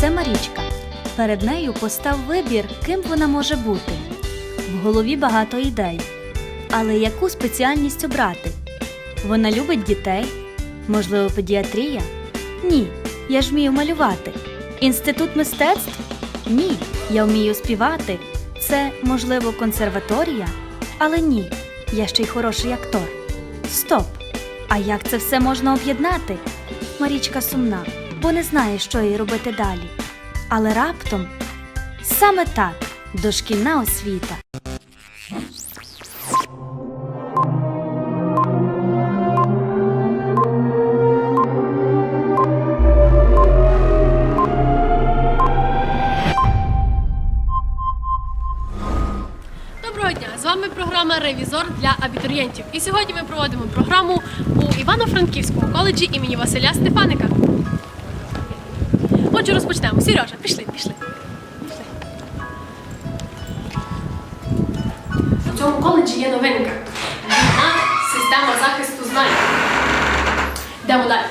Це Марічка. Перед нею постав вибір, ким вона може бути. В голові багато ідей. Але яку спеціальність обрати? Вона любить дітей? Можливо, педіатрія? Ні, я ж вмію малювати. Інститут мистецтв? Ні, я вмію співати. Це, можливо, консерваторія? Але ні, я ще й хороший актор. Стоп! А як це все можна об'єднати? Марічка сумна, бо не знає, що їй робити далі. Але раптом саме так дошкільна освіта. Доброго дня! З вами програма Ревізор для абітурієнтів. І сьогодні ми проводимо програму у Івано-Франківському коледжі імені Василя Стефаника. Отже, розпочнемо. Сережа, пішли, пішли. пішли. У цьому коледжі є новинка. Вільна система захисту знань. Йдемо далі.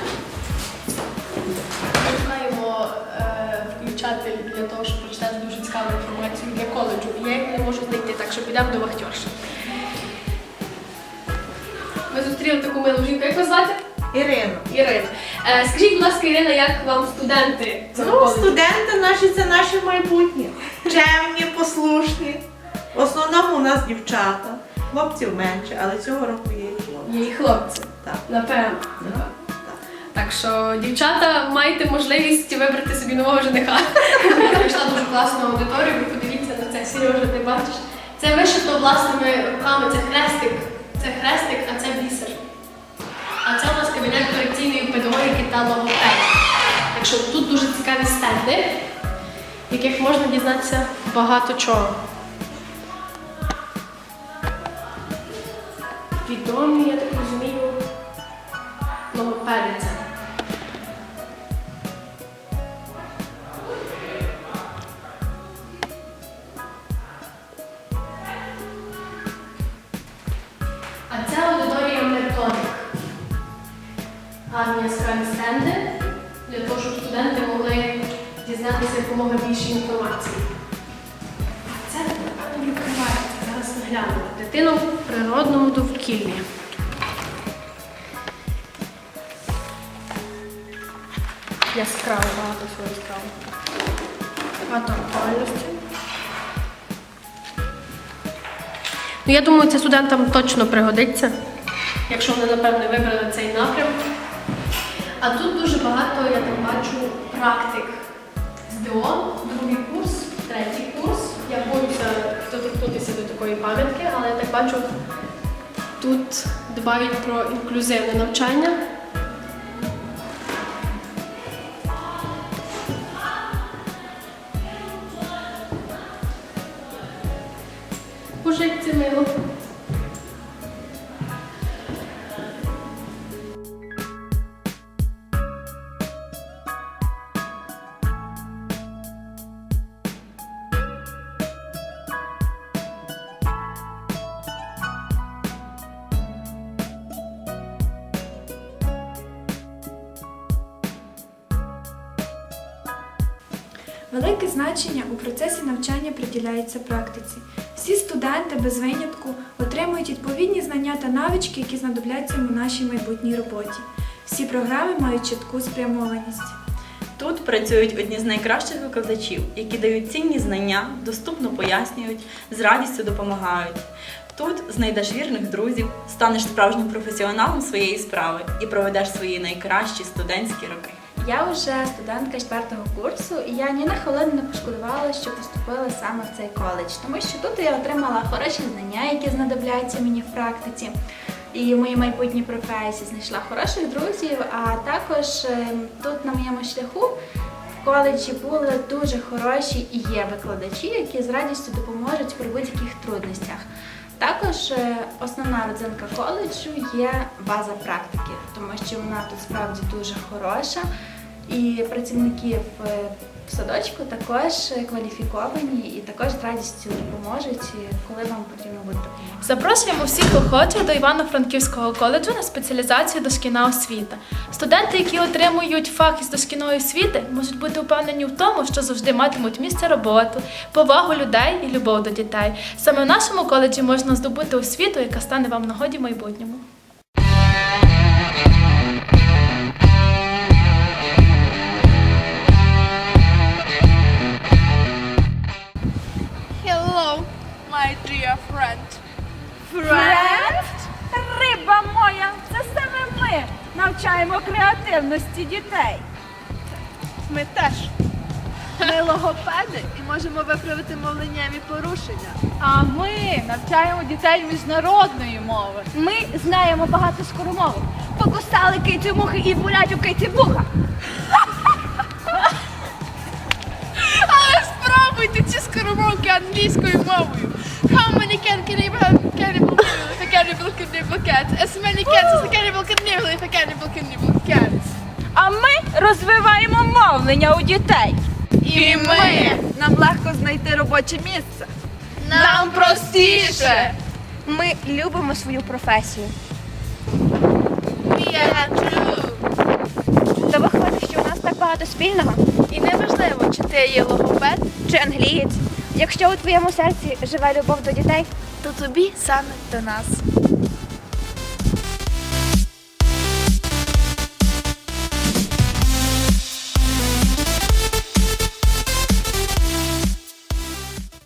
Ми маємо е, включатель для того, щоб прочитати дуже цікаву інформацію для коледжу. І я їх не можу знайти, так що підемо до вахтерші. Ми зустріли таку милу жінку. Як вас звати? Ірина. Ірина. Е, скажіть, будь ласка, Ірина, як вам студенти Ну, студенти наші це наше майбутнє. Чемні, послушні. В основному у нас дівчата. Хлопців менше, але цього року є і хлопці. Є і хлопці. Так. Напевно. Так. Так що, дівчата, маєте можливість вибрати собі нового жениха. Я знайшла дуже класну аудиторію, ви подивіться на це, Сережа, ти бачиш. Це вишито власними руками, це хрестик. Це хрестик, а це бісер. Кабінет корекційної педагогіки та логопедії. Так що тут дуже цікаві стенди, в яких можна дізнатися багато чого. Відомі, я так розумію, логопедиця. Гарні яскраві стенди для того, щоб студенти могли дізнатися якомога більше інформації. Це напевно відкривається. Зараз наглянемо. Дитина в природному довкіллі. Яскраво, багато всього яскраво. Багато актуальності. Ну, я думаю, це студентам точно пригодиться, якщо вони, напевне, вибрали цей напрям. А тут дуже багато, я так бачу, практик з ДО, другий курс, третій курс. Я боюся доторкнутися до такої пам'ятки, але я так бачу, тут дбають про інклюзивне навчання. Боже, як це мило. Велике значення у процесі навчання приділяється практиці. Всі студенти без винятку отримують відповідні знання та навички, які знадобляться у нашій майбутній роботі. Всі програми мають чітку спрямованість. Тут працюють одні з найкращих викладачів, які дають цінні знання, доступно пояснюють, з радістю допомагають. Тут знайдеш вірних друзів, станеш справжнім професіоналом своєї справи і проведеш свої найкращі студентські роки. Я вже студентка четвертого курсу, і я ні на хвилину не пошкодувала, що поступила саме в цей коледж, тому що тут я отримала хороші знання, які знадобляться мені в практиці. І в моїй майбутній професії знайшла хороших друзів. А також ем, тут на моєму шляху в коледжі були дуже хороші і є викладачі, які з радістю допоможуть при будь-яких трудностях. Також е, основна родзинка коледжу є база практики, тому що вона тут справді дуже хороша. І працівників е, в садочку також кваліфіковані і також з радістю допоможуть, коли вам потрібно буде допомога. Запрошуємо всіх охочих до Івано-Франківського коледжу на спеціалізацію дошкільна освіта. Студенти, які отримують фах із дошкільної освіти, можуть бути впевнені в тому, що завжди матимуть місце роботи, повагу людей і любов до дітей. Саме в нашому коледжі можна здобути освіту, яка стане вам нагоді в майбутньому. Hello, my dear friend. Френд? Риба моя, це саме ми навчаємо креативності дітей. Ми теж. Ми логопеди і можемо виправити мовленнєві порушення. А ми навчаємо дітей міжнародної мови. Ми знаємо багато скоромовок. Покусали кицю мухи і булять у киці вуха. Англійською мовою. How many can cannibal cannibal if a cannibal cannibal cat? As many cats as a cannibal cannibal if a cannibal cannibal cat. А ми розвиваємо мовлення у дітей. І ми. Нам легко знайти робоче місце. Нам простіше. Ми любимо свою професію. We are true. То виходить, що у нас так багато спільного. І неважливо, чи ти є логопед, Чи англієць? Якщо у твоєму серці живе любов до дітей, то тобі саме до нас.